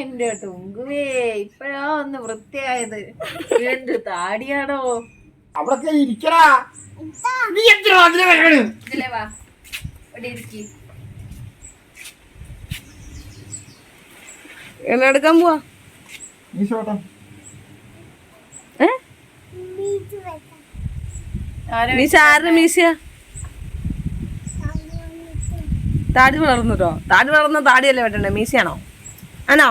എന്റെ ടുങ്കുവേ ഇപ്പഴാ ഒന്ന് വൃത്തിയായത്. എന്ത് താടിയാണോ? അവിടെ ഇരിക്കടാ. നീ എത്ര ഇതിലേ വാ ഇവിടെ ഇരിക്കി. എല്ലാം എടുക്കാൻ പോവാ? നീ ഷോട്ടോ ഏ? മീശ ആരുടെ മീശയാ? താടി വളർന്നിട്ടോ? താടി വളർന്ന താടിയല്ലേ വെട്ടണ്ടേ? മീശയാണോ? ആണോ?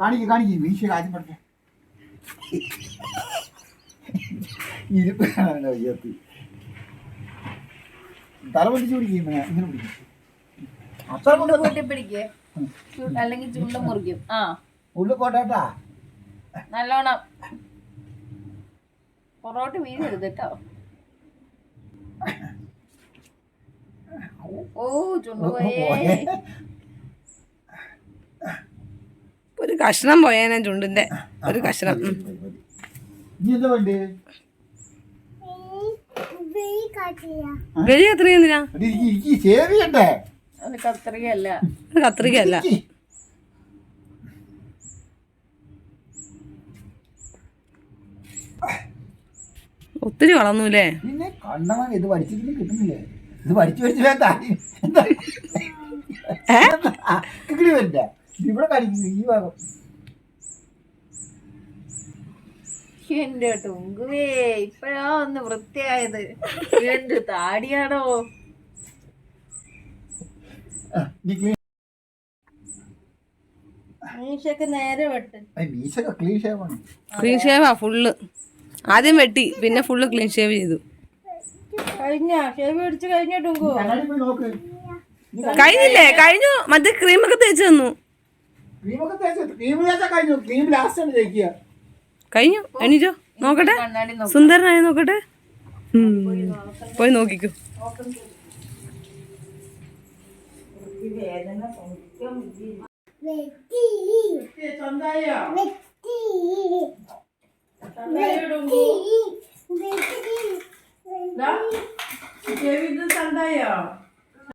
കാണിക്ക് കാണിക്ക്. വീശ ആദ്യം ഇരിപ്പ് തല പിടിക്കും ഇങ്ങനെ പിടിക്കും. അത്ര പിടിക്ക് അല്ലെങ്കിൽ ചുണ്ട മുറിക്കും. ആ. ഉള്ളു പോട്ടാ നല്ലോണം. പൊറോട്ട് വീഴരുത് കേട്ടോ ഓ ചുണ്ടുപോയേ ഒരു കഷ്ണം പോയേനെ ചുണ്ടിന്റെ. ഒരു കഷ്ണം. ഉം. നീ എന്താ വേണ്ടേ? വെളി കത്രിക എന്തിനാ? കത്രികയല്ല. കത്രികയല്ല. ഒത്തിരി വളർന്നൂലേ പിന്നെ കണ്ണവൻ ഇത് പഠിച്ചിട്ട് കിട്ടുന്നില്ലേ? ഇത് പഠിച്ചു പഠിച്ചു വേണ്ട എന്താ? കിളി വരണ്ട. ഇവിടെ കാണിക്കുന്നു ഈ ഭാഗം. എന്റെ ടുങ്കുവേ ഇപ്പഴാ ഒന്ന് വൃത്തിയായത്. എന്ത് താടിയാണോ? മീശക്ക് നേരെ വെട്ട്. മീശൊക്കെ ക്ലീൻ ഷേവാണ്. ക്ലീൻ ഷേവാ ഫുള്ള്. ആദ്യം വെട്ടി പിന്നെ ഫുള്ള് ക്ലീൻ ഷേവ് ചെയ്തു. കഴിഞ്ഞില്ലേ? കഴിഞ്ഞു. മറ്റേ ക്രീമൊക്കെ തേച്ച് തന്നു ക്രീമൊക്കെ തേച്ച് ക്രീം തേച്ചാ കഴിഞ്ഞു. ക്രീം ലാസ്റ്റ് ആണ് തേക്കുക. കഴിഞ്ഞു. എണീറ്റോ നോക്കട്ടെ. സുന്ദരനായി നോക്കട്ടെ. പോയി നോക്കിക്കോ. സന്തായോ